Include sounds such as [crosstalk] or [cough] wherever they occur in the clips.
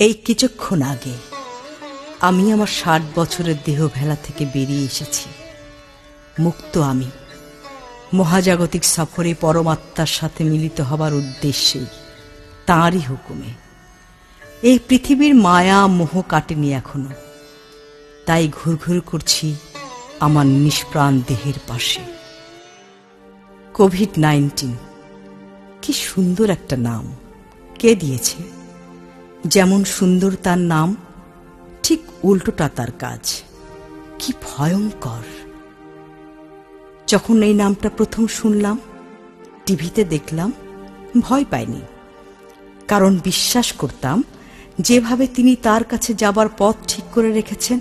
এই কিছুক্ষণ আগে আমি আমার ষাট বছরের দেহ ভেলা থেকে বেরিয়ে এসেছি। মুক্ত আমি। মহাজাগতিক সফরে পরমাত্মার সাথে মিলিত হবার উদ্দেশ্যে তাঁরই হুকুমে। এই পৃথিবীর মায়া মোহ কাটেনি এখনও। তাই ঘুরঘুর করছি আমার নিষ্প্রাণ দেহের পাশে। কোভিড নাইন্টিন, কি সুন্দর একটা নাম। কে দিয়েছে? যেমন সুন্দর তার নাম, ঠিক উল্টোটা তার কাজ। কি ভয়ঙ্কর। যখন এই নামটা প্রথম শুনলাম, টিভিতে দেখলাম, ভয় পাইনি। কারণ বিশ্বাস করতাম, যেভাবে তিনি তার কাছে যাবার পথ ঠিক করে রেখেছেন,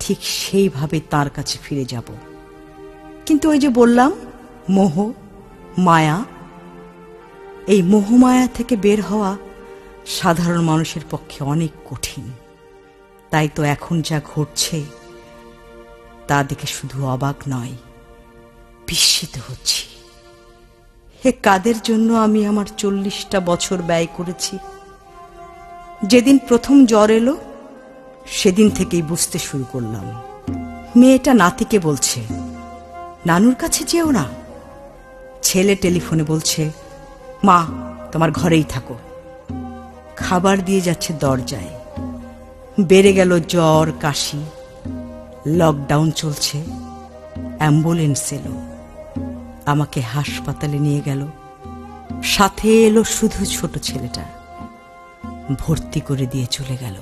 ঠিক সেইভাবে তার কাছে ফিরে যাব। কিন্তু ওই যে বললাম, মোহ, মায়া, এই মোহমায়া থেকে বের হওয়া সাধারণ মানুষের পক্ষে অনেক কঠিন। তাই তো এখন যা ঘটছে, তা দেখে শুধু অবাক নয়, বিস্মিত হচ্ছি। হে, কাদের জন্য আমি আমার চল্লিশটা বছর ব্যয় করেছি? যেদিন প্রথম জ্বর এলো, সেদিন থেকেই বুঝতে শুরু করলাম। মেয়েটা নাতিকে বলছে, নানুর কাছে যেও না। ছেলে টেলিফোনে বলছে, মা, তোমার ঘরেই থাকো। খাবার দিয়ে যাচ্ছে দরজায়। বেড়ে গেল জ্বর, কাশি। লকডাউন চলছে। অ্যাম্বুলেন্স এলো। আমাকে হাসপাতালে নিয়ে গেল। সাথে এলো শুধু ছোট ছেলেটা। ভর্তি করে দিয়ে চলে গেল।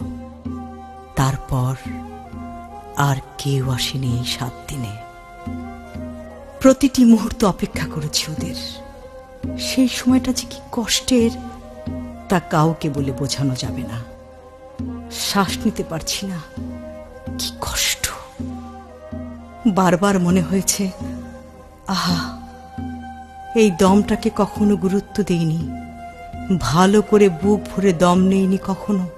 তারপর আর কেউ আসেনি এই সাত দিনে। প্রতিটি মুহূর্ত অপেক্ষা করেছি ওদের। সেই সময়টা যে কি কষ্টের। তা কাউকে বলে বোঝানো যাবে না। শ্বাস নিতে পারছি না। কি কষ্ট। বারবার মনে হয়েছে, আহা, এই দমটাকে কখনো গুরুত্ব দেইনি। ভালো করে বুক ভরে দম নেইনি কখনো।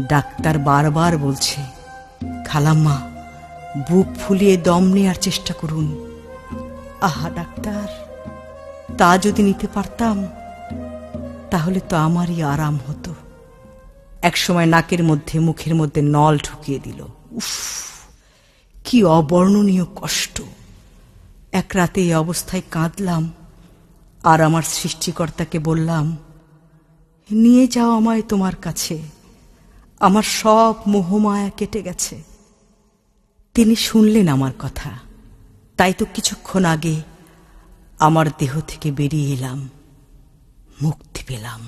ডাক্তার বারবার বলছে, খালাম্মা, বুক ফুলিয়ে দম নেওয়ার চেষ্টা করুন। আহা, ডাক্তার, তা যদি নিতে পারতাম তাহলে তো আমারই আরাম হতো। একসময় নাকের মধ্যে, মুখের মধ্যে নল ঢুকিয়ে দিল। উফ, কি অবর্ণনীয় কষ্ট। এক রাতে এই অবস্থায় কাঁদলাম আর আমার সৃষ্টিকর্তাকে বললাম, নিয়ে যাও আমায় তোমার কাছে। আমার সব মোহমায়া কেটে গেছে। তিনি শুনলেন আমার কথা। তাই তো কিছুক্ষণ আগে আমার দেহ থেকে বেরিয়ে এলাম। মুক্তি পেলাম।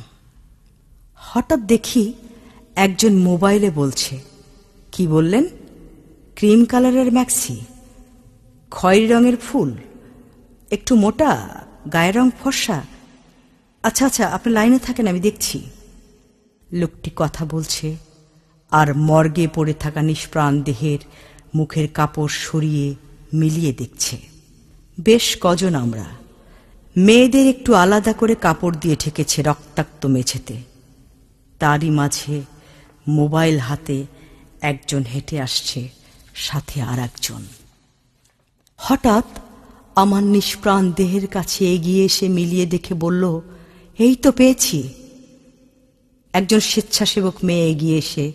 হঠাৎ দেখি একজন মোবাইলে বলছে, কি বললেন? ক্রিম কালারের ম্যাক্সি, খয়েরি রঙের ফুল, একটু মোটা, গায়ের রং ফর্সা। আচ্ছা আচ্ছা আপনি লাইনে থাকেন, আমি দেখছি। লোকটি কথা বলছে, আর মর্গে পড়ে থাকা নিষ্প্রাণ দেহের মুখের কাপড় সরিয়ে মিলিয়ে দেখছে। বেশ, কজন আমরা? মেয়েদের একটু আলাদা করে কাপড় দিয়ে ঠেকেছে রক্তাক্ত মেঝেতে। তারই মাঝে মোবাইল হাতে একজন হেঁটে আসছে, সাথে আর একজন হঠাৎ আমার নিষ্প্রাণ দেহের কাছে এগিয়ে এসে মিলিয়ে দেখে বলল, এই তো পেয়েছি। একজন স্বেচ্ছাসেবক মেয়ে এগিয়ে এসে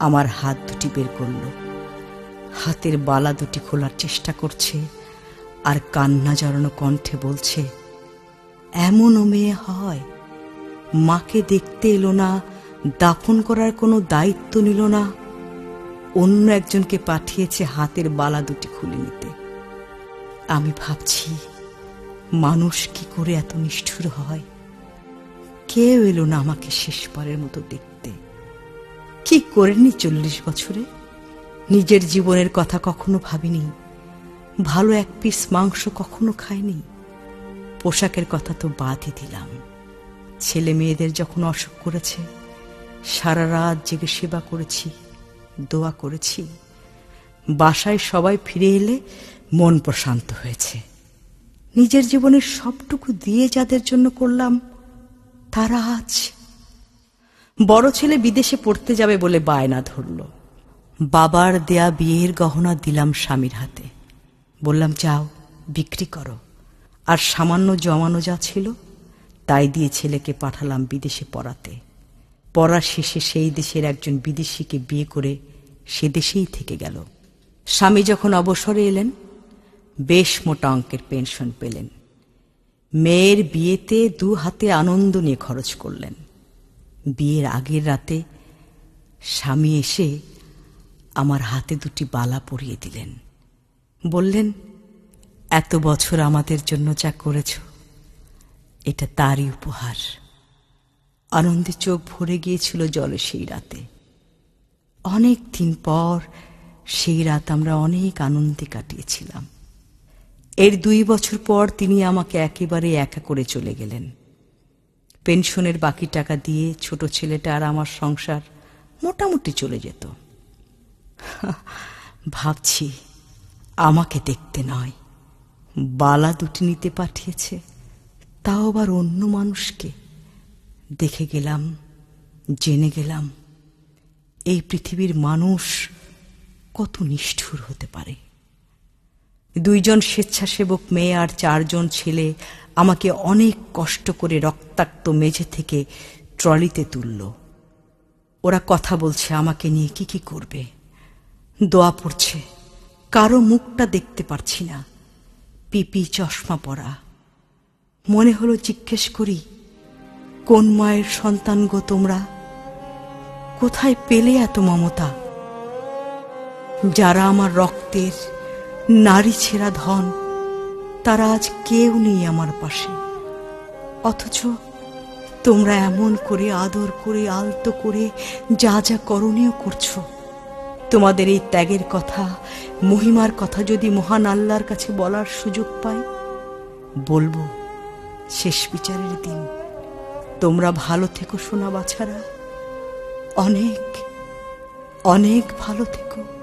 আমার হাত দুটি বের করল। হাতের বালা দুটি খোলার চেষ্টা করছে। আর কান্না জড়ানো কণ্ঠে বলছে, এমনও মেয়ে হয়? মাকে দেখতে এলো না, দাফন করার কোনো দায়িত্ব নিল না। অন্য একজনকে পাঠিয়েছে হাতের বালা দুটি খুলে নিতে। আমি ভাবছি, মানুষ কি করে এত নিষ্ঠুর হয়? কেউ এলো না আমাকে শেষবারের মতো দেখতে। কি করেনি চল্লিশ বছরে? নিজের জীবনের কথা কখনো ভাবিনি। ভালো এক পিস মাংস কখনো খায়নি পোশাকের কথা তো বাদই দিলাম। ছেলে মেয়েদের যখন অসুখ করেছে, সারা রাত জেগে সেবা করেছি, দোয়া করেছি। বাসায় সবাই ফিরে এলে মন প্রশান্ত হয়েছে। নিজের জীবনের সবটুকু দিয়ে যাদের জন্য করলাম, তারা আজ। বড় ছেলে বিদেশে পড়তে যাবে বলে বায়না ধরল। বাবার দেয়া বিয়ের গহনা দিলাম স্বামীর হাতে। বললাম, যাও, বিক্রি করো। আর সামান্য জমানো যা ছিল, তাই দিয়ে ছেলেকে পাঠালাম বিদেশে পড়াতে। পড়া শেষে সেই দেশের একজন বিদেশিকে বিয়ে করে সে দেশেই থেকে গেল। স্বামী যখন অবসরে এলেন, বেশ মোটা অঙ্কের পেনশন পেলেন। মেয়ের বিয়েতে দু হাতে আনন্দ নিয়ে খরচ করলেন। বিয়ের আগের রাতে স্বামী এসে আমার হাতে দুটি বালা পরিয়ে দিলেন। বললেন, এত বছর আমাদের জন্য যা করেছ, এটা তারই উপহার। আনন্দে চোখ ভরে গিয়েছিল জলে সেই রাতে। অনেক দিন পর সেই রাত আমরা অনেক আনন্দে কাটিয়েছিলাম। এর দুই বছর পর তিনি আমাকে একেবারে একা করে চলে গেলেন। পেনশনের বাকি টাকা দিয়ে ছোট ছেলেটা আর আমার সংসার মোটামুটি চলে যেত। [laughs] ভাবছি আমাকে দেখতে নয়। বালা দুটি নিতে পাঠিয়েছে, তাও আবার অন্য মানুষকে। দেখে গেলাম, জেনে গেলাম, এই পৃথিবীর মানুষ কত নিষ্ঠুর হতে পারে। দুইজন স্বেচ্ছাসেবক মেয়ে আর চারজন ছেলে আমাকে অনেক কষ্ট করে রক্তাক্ত মেঝে থেকে ট্রলিতে তুলল। ওরা কথা বলছে আমাকে নিয়ে কি কি করবে। দোয়া পড়ছে। কারও মুখটা দেখতে পারছি না। পিপি চশমা পরা। মনে হলো জিজ্ঞেস করি, কোন মায়ের সন্তান গো তোমরা? কোথায় পেলে এত মমতা? যারা আমার রক্তের নারী ছেঁড়া ধন, তারা আজ কেউ নেই আমার পাশে। অথচ তোমরা এমন করে আদর করে, আলতো করে যা যা করণীয় করছ তোমাদের এই ত্যাগের কথা মহিমার কথা যদি মহান আল্লাহর কাছে বলার সুযোগ পাই? বলব। শেষ বিচারের দিন। তোমরা ভালো থেকো সোনা বাছারা। অনেক অনেক ভালো থেকো।